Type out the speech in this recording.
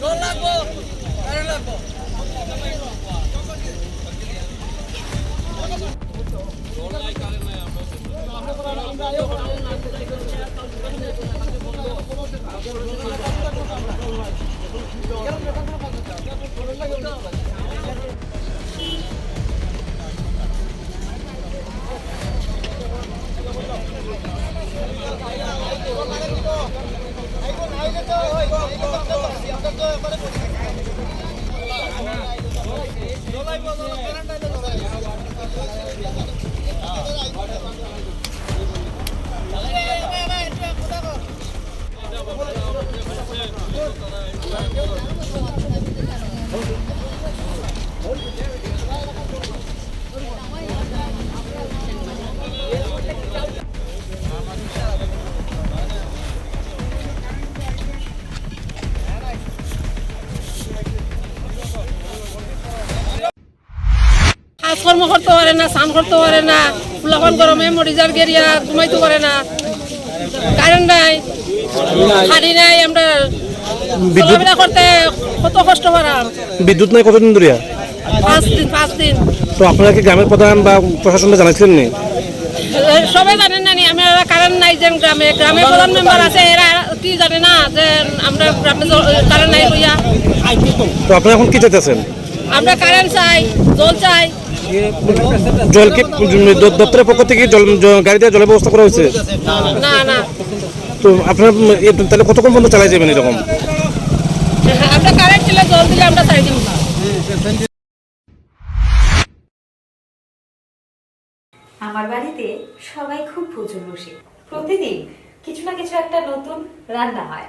জল লাগবো কারেন্ট লাগবো আমরা ওই কাজকর্ম করতে পারে না স্নান করতে পারে না ফুলাফান গরমে মরিজার গেরিয়া ঘুমাইতে পারে না। কারেন্ট নাই হাড়ি নাই আমরা চলাফেরা করতে কত কষ্ট পারাম বিদ্যুৎ নাই কতদিন ধরে পাঁচ দিন পাঁচ দিন। তো আপনারা কি গ্রামের প্রধান বা প্রশাসনকে জানাইছিলেন নি? সবাই জানেন না নি আমি কারেন্ট নাই যে গ্রামে। গ্রামে প্রধান মেম্বার আছে এরা কি জানে না যে আমরা গ্রামে কারেন্ট নাই লইয়া তো আপনারা এখন কি চাইতেছেন? আমরা কারেন্ট চাই জল চাই। জল কি দ- দপ্তরের পক্ষ থেকে জল গাড়ি দিয়ে জলের ব্যবস্থা করা হয়েছে? না না। তো আপনারা তাহলে কতক্ষণ পর্যন্ত চালাই যাবেন এরকম? আমরা কারেন্ট দিলে জল দিলে আমরা বাড়িতে সবাই খুব প্রচুর বসে। প্রতিদিন কিছু না কিছু একটা নতুন রান্না হয়।